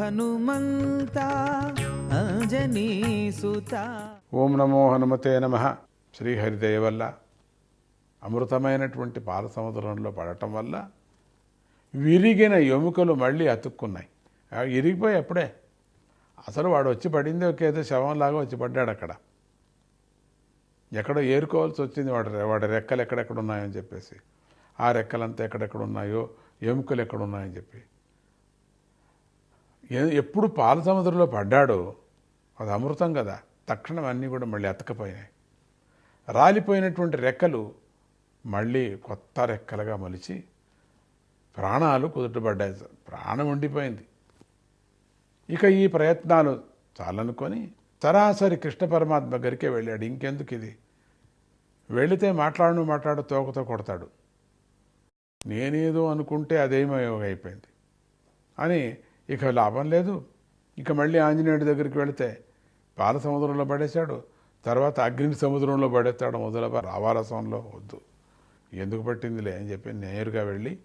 హనుమంత అంజనీసుత ఓం నమో హనుమతే నమ. శ్రీహరిదయ వల్ల అమృతమైనటువంటి పాల సముద్రంలో పడటం వల్ల విరిగిన ఎముకలు మళ్ళీ అతుక్కున్నాయి. ఆ ఇరిగిపోయి అప్పుడే అసలు వాడు వచ్చి పడింది ఒక ఏదో శవంలాగా వచ్చి పడ్డాడు అక్కడ. ఎక్కడో ఏరుకోవాల్సి వచ్చింది వాడు వాడి రెక్కలు ఎక్కడెక్కడ ఉన్నాయని చెప్పేసి. ఆ రెక్కలంతా ఎక్కడెక్కడ ఉన్నాయో ఎముకలు ఎక్కడ ఉన్నాయని చెప్పి. ఎప్పుడు పాల సముద్రంలో పడ్డాడో అది అమృతం కదా. తక్షణం అన్నీ కూడా మళ్ళీ అతకపోయినాయి. రాలిపోయినటువంటి రెక్కలు మళ్ళీ కొత్త రెక్కలుగా మలిచి ప్రాణాలు కుదుటపడ్డాయి ప్రాణం ఉండిపోయింది. ఇక ఈ ప్రయత్నాలు చాలనుకొని సరాసరి కృష్ణ పరమాత్మ దగ్గరికే వెళ్ళాడు. ఇంకెందుకు ఇది? వెళితే మాట్లాడను మాట్లాడు తోకతో కొడతాడు. నేనేదో అనుకుంటే అదేమో అయిపోయింది అని ఇక లాభం లేదు. ఇక మళ్ళీ ఆంజనేయుడి దగ్గరికి వెళితే పాల సముద్రంలో పడేశాడు. తర్వాత అగ్ని సముద్రంలో పడేస్తాడు మొదల రావారసంలో వద్దు. ఎందుకు పట్టిందిలే అని చెప్పి నేరుగా వెళ్ళి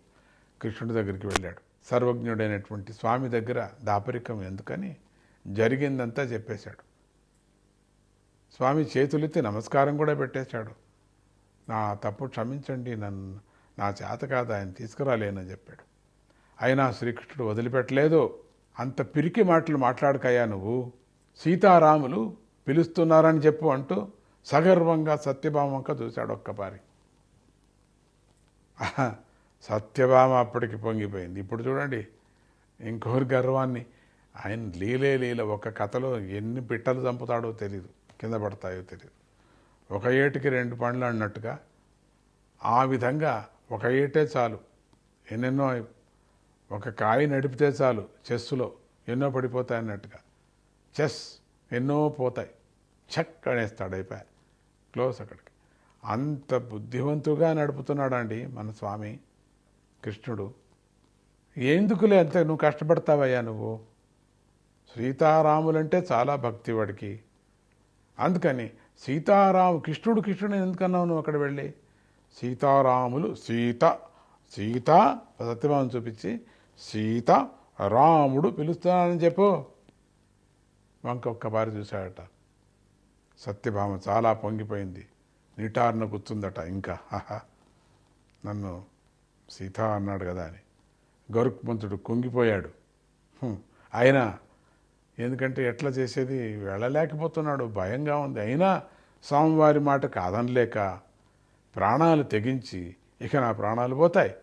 కృష్ణుడి దగ్గరికి వెళ్ళాడు. సర్వజ్ఞుడైనటువంటి స్వామి దగ్గర దాపరికం ఎందుకని జరిగిందంతా చెప్పేశాడు. స్వామి చేతులెత్తి నమస్కారం కూడా పెట్టేశాడు. నా తప్పు క్షమించండి నన్ను నా చేత కాదు ఆయన తీసుకురాలేనని చెప్పాడు. అయినా శ్రీకృష్ణుడు వదిలిపెట్టలేదు. అంత పిరికి మాటలు మాట్లాడకయ్యా నువ్వు. సీతారాములు పిలుస్తున్నారని చెప్పు అంటూ సగర్వంగా సత్యభామంక చూశాడు ఒక్కపారి. సత్యభామ అప్పటికి పొంగిపోయింది. ఇప్పుడు చూడండి ఇంకోరి గర్వాన్ని. ఆయన లీలే లీల ఒక కథలో ఎన్ని పిట్టలు చంపుతాడో తెలియదు కింద పడతాయో తెలియదు ఒక ఏటికి రెండు పండ్లు అన్నట్టుగా ఆ విధంగా ఒక ఏటే చాలు. ఎన్నెన్నో ఒక కాలి నడిపితే చాలు చెస్సులో ఎన్నో పడిపోతాయి అన్నట్టుగా. చెస్ ఎన్నో పోతాయి. చక్ అనేస్తాడు అయిపోయి. క్లోజ్ అక్కడికి. అంత బుద్ధివంతుగా నడుపుతున్నాడండి మన స్వామి కృష్ణుడు. ఎందుకులే అంత నువ్వు కష్టపడతావయ్యా నువ్వు? సీతారాములంటే చాలా భక్తి వాడికి. అందుకని సీతారాము కృష్ణుడు కృష్ణుడు ఎందుకన్నావు నువ్వు అక్కడ వెళ్ళి? సీతారాములు సీత సీత సత్యభావం చూపించి సీత రాముడు పిలుస్తున్నానని చెప్పు. వంక ఒక్కబారి చూశాడట. సత్యభామ చాలా పొంగిపోయింది. నిటారున కూర్చుందట ఇంకా. నన్ను సీత అన్నాడు కదా అని. గరుక్మంతుడు కుంగిపోయాడు. హ్మ్. అయినా ఎందుకంటే ఎట్లా చేసేది? వెళ్ళలేకపోతున్నాడు. భయంగా ఉంది. అయినా స్వామివారి మాట కాదనలేక ప్రాణాలు తెగించి ఇక నా ప్రాణాలు పోతాయి.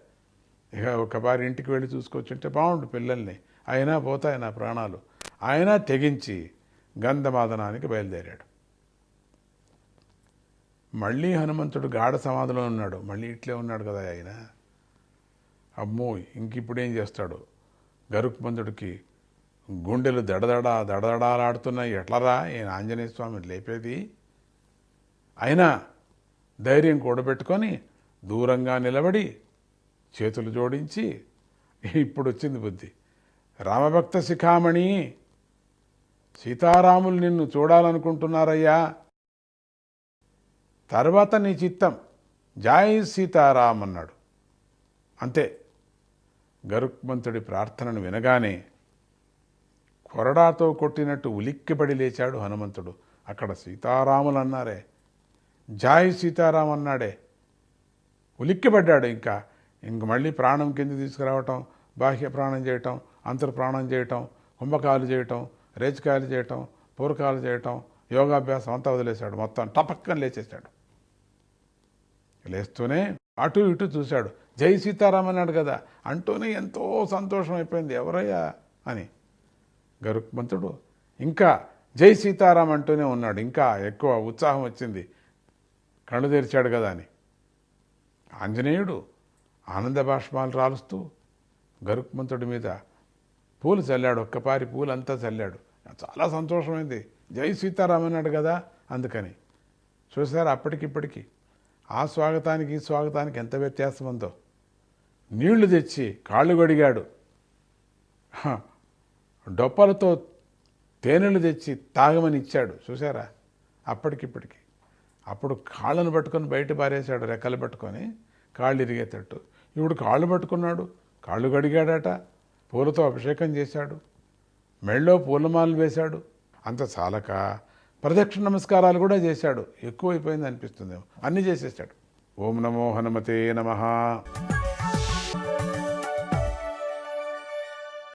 ఇక ఒకసారి ఇంటికి వెళ్ళి చూసుకొచ్చుంటే బాగుండు పిల్లల్ని. అయినా పోతాయి నా ప్రాణాలు. అయినా తెగించి గంధమాదనానికి బయలుదేరాడు. మళ్ళీ హనుమంతుడు గాఢ సమాధిలో ఉన్నాడు. మళ్ళీ ఇట్లే ఉన్నాడు కదా ఆయన. అమ్మో ఇంక ఇప్పుడు ఏం చేస్తాడు గరుక్మంతుడికి గుండెలు దడదడ దడదడాలాడుతున్నాయి. ఎట్లరా ఈయన ఆంజనేయ స్వామి లేపేది? అయినా ధైర్యం కూడబెట్టుకొని దూరంగా నిలబడి చేతులు జోడించి ఇప్పుడు వచ్చింది బుద్ధి. రామభక్త శిఖామణి సీతారాములు నిన్ను చూడాలనుకుంటున్నారయ్యా. తర్వాత నీ చిత్తం జాయ్ సీతారాం అన్నాడు. అంతే. గరుక్మంతుడి ప్రార్థనను వినగానే కొరడాతో కొట్టినట్టు ఉలిక్కిపడి లేచాడు హనుమంతుడు. అక్కడ సీతారాములు అన్నారే జాయ్ సీతారాం అన్నాడే. ఉలిక్కిపడ్డాడు ఇంకా. ఇంక మళ్ళీ ప్రాణం కింద తీసుకురావటం బాహ్య ప్రాణం చేయటం అంతర్ప్రాణం చేయటం కుంభకాలు చేయటం రేచకాయలు చేయటం పూరకాలు చేయటం యోగాభ్యాసం అంతా వదిలేశాడు మొత్తం టపక్కన లేచేశాడు. లేస్తూనే అటు ఇటు చూశాడు. జై సీతారాం అన్నాడు కదా అంటూనే ఎంతో సంతోషం అయిపోయింది. ఎవరయ్యా అని. గరుక్మంతుడు ఇంకా జై సీతారాం అంటూనే ఉన్నాడు. ఇంకా ఎక్కువ ఉత్సాహం వచ్చింది. కళ్ళు తెరిచాడు కదా అని. ఆంజనేయుడు ఆనంద బాష్పాలు రాలుస్తూ గరుక్మంతుడి మీద పూలు చల్లాడు. ఒక్కపారి పూలంతా చల్లాడు. చాలా సంతోషమైంది. జై సీతారాం అన్నాడు కదా అందుకని. చూసారు అప్పటికిప్పటికి ఆ స్వాగతానికి ఈ స్వాగతానికి ఎంత వ్యత్యాసం ఉందో. నీళ్ళు తెచ్చి కాళ్ళు గడిగాడు హ, డొప్పలతో తేనెలు తెచ్చి తాగమని ఇచ్చాడు. చూసారా అప్పటికిప్పటికి. అప్పుడు కాళ్ళను పట్టుకొని బయట పారేశాడు రెక్కలు పట్టుకొని కాళ్ళు ఇరిగేటట్టు. ఇప్పుడు కాళ్ళు పట్టుకున్నాడు. కాళ్ళు కడిగాడట. పూలతో అభిషేకం చేశాడు. మెళ్ళో పూలమాలలు వేశాడు. అంత చాలక ప్రదక్షిణ నమస్కారాలు కూడా చేశాడు. ఎక్కువైపోయింది అనిపిస్తుంది అన్నీ చేసేసాడు. ఓం నమో హనుమతే నమః.